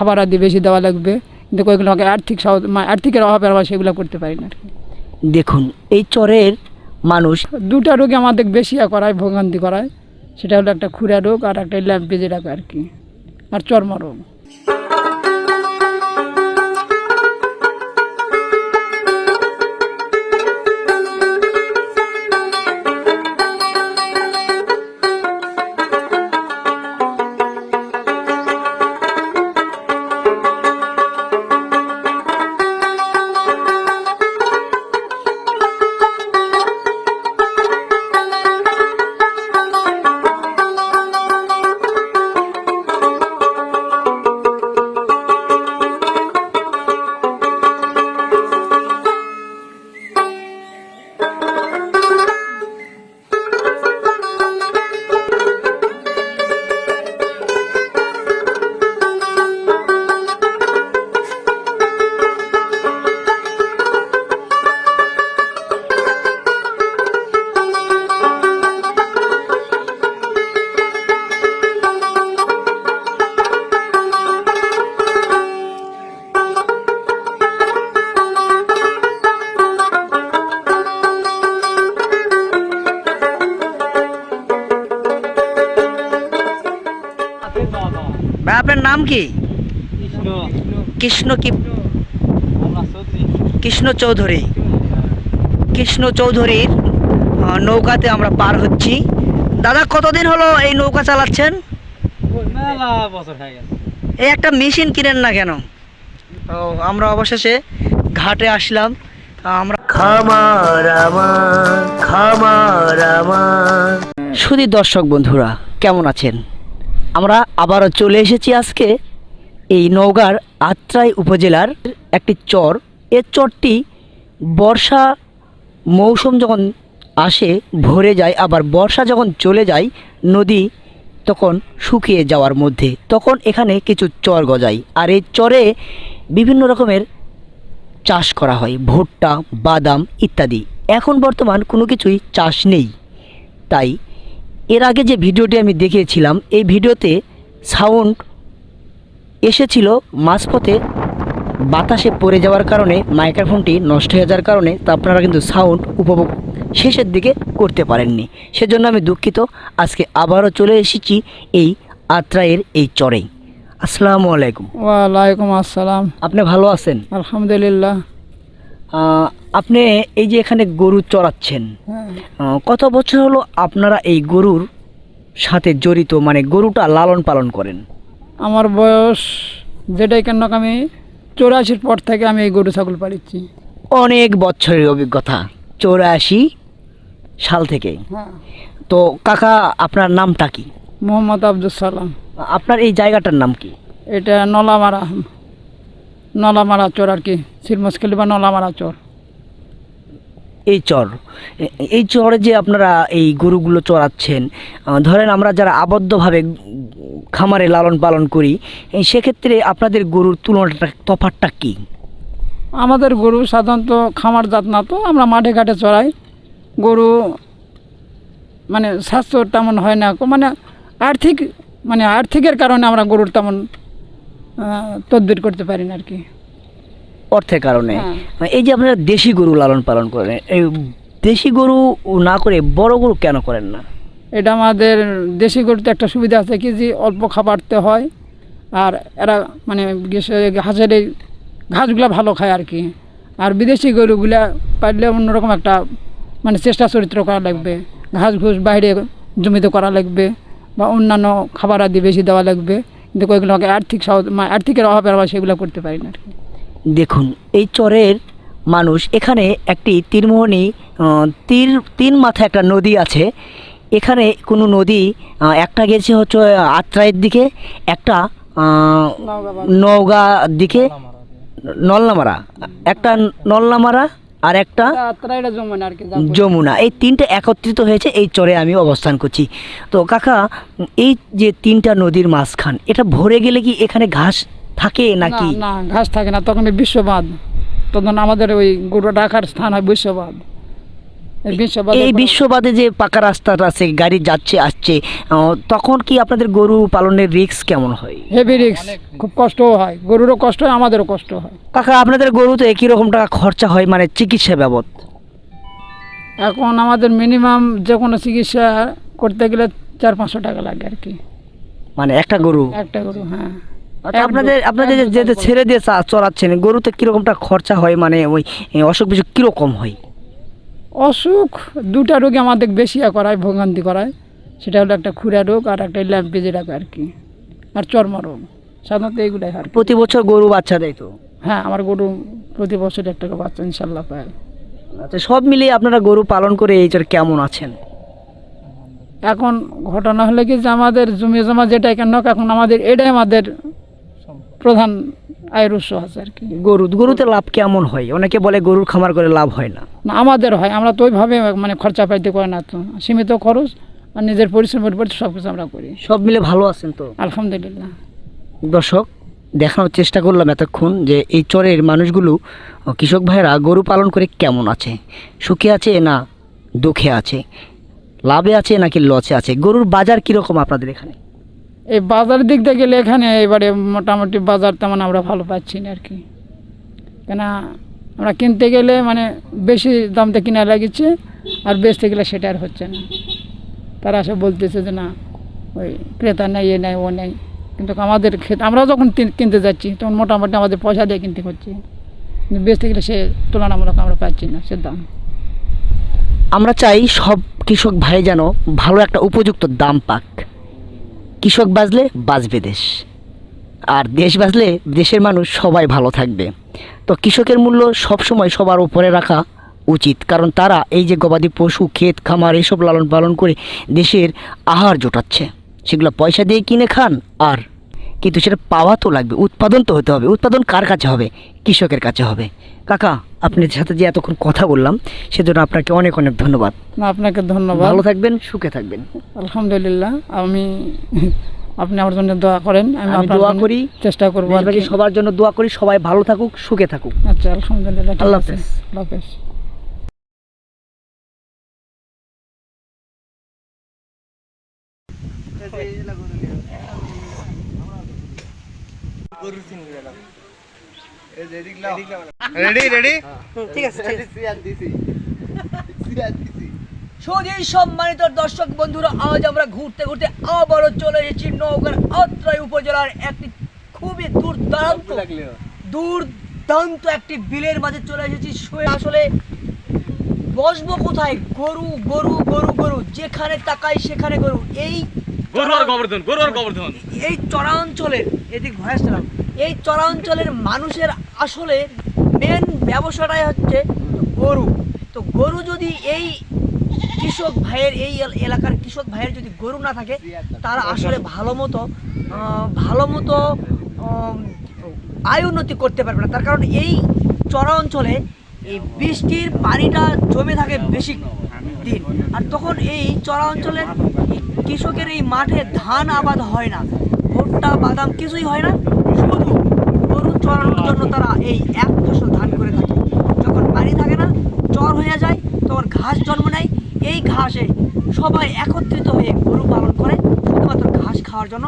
খাবার আদি বেশি দেওয়া লাগবে। কিন্তু কয়েকগুলো আমাকে আর্থিক আর্থিকের অভাবে আমরা সেগুলো করতে পারি না। আর কি দেখুন এই চরের মানুষ দুটা রোগে আমাদের বেশি করায় ভোগান্তি করায়। সেটা হলো একটা খুরা রোগ আর একটা ল্যাম্পে যেটা আর কি। আর চর্মরোগ। আপনার নাম কি? কৃষ্ণ। কি? কৃষ্ণ চৌধুরী। কৃষ্ণ চৌধুরীর নৌকাতে আমরা পার হচ্ছি। দাদা কতদিন হলো এই নৌকা চালাচ্ছেন? মেলা বছর হয়ে গেছে। এই একটা মেশিন কিনেন না কেন? আমরা অবশেষে ঘাটে আসলাম। আমরা খামার খামার শুধু দর্শক বন্ধুরা কেমন আছেন? আমরা আবারও চলে এসেছি আজকে এই নওগাঁর আত্রাই উপজেলার একটি চর। এ চরটি বর্ষা মৌসুম যখন আসে, ভরে যায়, আবার বর্ষা যখন চলে যায়, নদী তখন শুকিয়ে যাওয়ার মধ্যে। তখন এখানে কিছু চর গজায়। আর এই চরে বিভিন্ন রকমের চাষ করা হয়। ভুট্টা, বাদাম ইত্যাদি। এখন বর্তমান কোনো কিছুই চাষ নেই। তাই এর আগে যে ভিডিওটি আমি দেখিয়েছিলাম এই ভিডিওতে সাউন্ড এসেছিল মাঝপথে বাতাসে পড়ে যাওয়ার কারণে মাইক্রোফোনটি নষ্ট হয়ে যাওয়ার কারণে তা আপনারা কিন্তু সাউন্ড উপভোগ শেষের দিকে করতে পারেননি। সেজন্য আমি দুঃখিত। আজকে আবারও চলে এসেছি এই আত্রায়ের এই চরেই। আসসালামু আলাইকুম। ওয়ালাইকুম আসসালাম। আপনি ভালো আছেন? আলহামদুলিল্লাহ। আপনি এই যে এখানে গরু চড়াচ্ছেন হ্যাঁ। কত বছর হলো আপনারা এই গরুর সাথে জড়িত মানে গরুটা লালন পালন করেন? আমার বয়স যেটাই কেন আমি চৌরাশির পর থেকে আমি এই গরু ছাগল পালিচ্ছি। অনেক বছরের অভিজ্ঞতা চৌরাশি সাল থেকে। হ্যাঁ। তো কাকা আপনার নামটা কি? মোহাম্মদ আব্দুল সালাম। আপনার এই জায়গাটার নাম কি? এটা নলামারা। নলামারা চর আর কি সিলমস্কেলি বা নলামারা চর। এই চর এই চরে যে আপনারা এই গরুগুলো চড়াচ্ছেন ধরেন আমরা যারা আবদ্ধভাবে খামারে লালন পালন করি এই সেক্ষেত্রে আপনাদের গরুর তুলনাটা তফাতটা কী? আমাদের গরু সাধারণত খামার জাত না তো আমরা মাঠে ঘাটে চড়াই। গরু মানে স্বাস্থ্য তেমন হয় না মানে আর্থিক মানে আর্থিকের কারণে আমরা গরুর তেমন তদবির করতে পারি না আর কি। অর্থের কারণে? হ্যাঁ। এই যে আপনারা দেশি গরু লালন পালন করেন এই দেশি গরু না করে বড় গরু কেন করেন না? এটা আমাদের দেশি গরুতে একটা সুবিধা আছে কি যে অল্প খাবারতে হয় আর এরা মানে ঘাসের এই ঘাসগুলো ভালো খায় আর কি। আর বিদেশি গরুগুলা পারলে অন্যরকম একটা মানে চেষ্টা চরিত্র করা লাগবে ঘাস ঘুষ বাইরে জমিতে করা লাগবে বা অন্যান্য খাবার আদি বেশি দেওয়া লাগবে। কয়েকগুলো আর্থিক আর্থিকের অভাবে আমরা সেগুলো করতে পারি না আর কি। দেখুন এই চরের মানুষ এখানে একটি তীরমোহনী আহ, তীর তিন মাথা একটা নদী আছে। এখানে কোনো নদী একটা গেছে হচ্ছে আত্রাইয়ের দিকে একটা নওগাঁ দিকে নলনামারা একটা নলনামারা আর একটা যমুনা এই তিনটা একত্রিত হয়েছে এই চরে আমি অবস্থান করছি। তো কাকা এই যে তিনটা নদীর মাঝখান এটা ভরে গেলে কি এখানে ঘাস থাকে নাকি? না ঘাস থাকে না তখন বিশ্ববাদ। তখন আমাদের ওই গরু রাখার স্থান হয় বিশ্ববাদ। এই বিশ্ববাদে যে পাকা রাস্তাটা আছে গাড়ি যাচ্ছে আসছে তখন কি আপনাদের গরু পালনের রিস্ক কেমন হয়? হেভি রিক্স খুব কষ্টও হয়। গরুরও কষ্ট হয় আমাদেরও কষ্ট হয়। কাকা আপনাদের গরু তো একই রকম টাকা খরচা হয় মানে চিকিৎসা বাবদ? এখন আমাদের মিনিমাম যে কোনো চিকিৎসা করতে গেলে চার পাঁচশো টাকা লাগে আর কি। মানে একটা গরু? একটা গরু হ্যাঁ। আচ্ছা, আপনাদের আপনাদের যে- ছেড়ে দিয়ে চড়াচ্ছেন গরুতে কীরকম টাকা খরচা হয় মানে ওই অসুখ বিসুখ কীরকম হয়? অসুখ দুটা রোগে আমাদের বেশি ইয়া করায় ভোগান্তি করায়। সেটা হলো একটা খুরা রোগ আর একটা ল্যাম্পে যেটা আর কি। আর চর্মরোগ সাধারণত এইগুলাই আর প্রতি বছর গরু বাচ্চা দেয় তো? হ্যাঁ আমার গরু প্রতি বছর একটা বাচ্চা ইনশাল্লাহ পায়। আচ্ছা সব মিলিয়ে আপনারা গরু পালন করে এই চর কেমন আছেন? এখন ঘটনা হলে কি যে আমাদের জমি জমা যেটা কেন এখন আমাদের এটাই আমাদের প্রধান আয়ের উৎস আছে আর কি। গরু গরুতে লাভ কেমন হয়? অনেকে বলে গরুর খামার করে লাভ হয় না। না আমাদের হয় আমরা তো ওইভাবে মানে খরচা পাইতে পারি না তো। সীমিত খরচ আর নিজের পরিশ্রমের উপর সব কিছু আমরা করি। সব মিলে ভালো আছেন তো? আলহামদুলিল্লাহ। দর্শক দেখানোর চেষ্টা করলাম এতক্ষণ যে এই চরের মানুষগুলো কৃষক ভাইরা গরু পালন করে কেমন আছে? সুখে আছে না দুঃখে আছে? লাভে আছে নাকি লসে আছে? গরুর বাজার কীরকম আপনাদের এখানে? এই বাজার দিক থেকে গেলে এখানে এবারে মোটামুটি বাজার তেমন আমরা ভালো পাচ্ছি না আর কি কেন আমরা কিনতে গেলে মানে বেশি দামতে কিনা লাগিচ্ছে, আর বেচতে গেলে সেটা আর হচ্ছে না। তারা সব বলতেছে যে না, ওই ক্রেতা নেই, এ নেই, ও নেই। কিন্তু আমাদের ক্ষেত আমরা যখন কিনতে যাচ্ছি, তখন মোটামুটি আমাদের পয়সা দিয়ে কিনতে হচ্ছে। কিন্তু বেচতে গেলে সে তুলনামূলক আমরা পাচ্ছি না সে দাম। আমরা চাই সব কৃষক ভাই যেন ভালো একটা উপযুক্ত দাম পাক। কৃষক বাঁচলে বাঁচবে দেশ। আর দেশ বাঁচলে দেশের মানুষ সবাই ভালো থাকবে। তো কৃষকের মূল্য সবসময় সবার উপরে রাখা উচিত, কারণ তারা এই যে গবাদি পশু, ক্ষেত, খামার এসব লালন পালন করে দেশের আহার জোটাচ্ছে। সেগুলো পয়সা দিয়ে কিনে খান আর কিন্তু সেটা পাওয়া তো লাগবে, উৎপাদন তো হতে হবে। উৎপাদন কার কাছে হবে? কৃষকের কাছে হবে। কাকা আপনার সাথে যে এতক্ষণ কথা বললাম সেজন্য আপনাকে অনেক অনেক ধন্যবাদ না আপনাকে ধন্যবাদ ভালো থাকবেন সুখে থাকবেন আলহামদুলিল্লাহ আমি আপনি আমার জন্য দোয়া করেন আমি দোয়া করি চেষ্টা করব আর দেশবাসী কি। সবার জন্য দোয়া করি সবাই ভালো থাকুক সুখে থাকুক আচ্ছা আলহামদুলিল্লাহ আল্লাহ আছে। হাফেজ। আল্লাহ হাফেজ রেডি রেডি ঠিক আছে সম্মানিত দর্শক বন্ধুরা আজ আমরা ঘুরতে ঘুরতে আবারও চলে এসেছি নওগাঁর আত্রাই উপজেলার একটি খুবই দুর্দান্ত দুর্দান্ত একটি বিলের মাঝে চলে এসেছি। শুয়ে আসলে বসবো কোথায়? গরু গরু গরু গরু। যেখানে তাকাই সেখানে গরু। এই গরু আর গোবর্ধন গরু আর গোবর্ধন। এই চরাঞ্চলের এদিক ভয়েস এই চরাঞ্চলের মানুষের আসলে মেন ব্যবসাটাই হচ্ছে গরু। তো গরু যদি এই কৃষক ভাইয়ের, এই এলাকার কৃষক ভাইয়ের যদি গরু না থাকে, তারা আসলে ভালো মতো ভালো মতো আয় উন্নতি করতে পারবে না। তার কারণ এই চরা অঞ্চলে এই বৃষ্টির পানিটা জমে থাকে বেশি দিন। আর তখন এই চরা অঞ্চলের এই কৃষকের এই মাঠে ধান আবাদ হয় না। ভুট্টা, বাদাম কিছুই হয় না। শুধু চড়ানোর জন্য তারা এই এক ফসল ধান করে থাকে। যখন পানি থাকে না চর হয়ে যায়, তখন ঘাস জন্ম নেয়। এই ঘাসে সবাই একত্রিত হয়ে গরু পালন করে, শুধুমাত্র ঘাস খাওয়ার জন্য।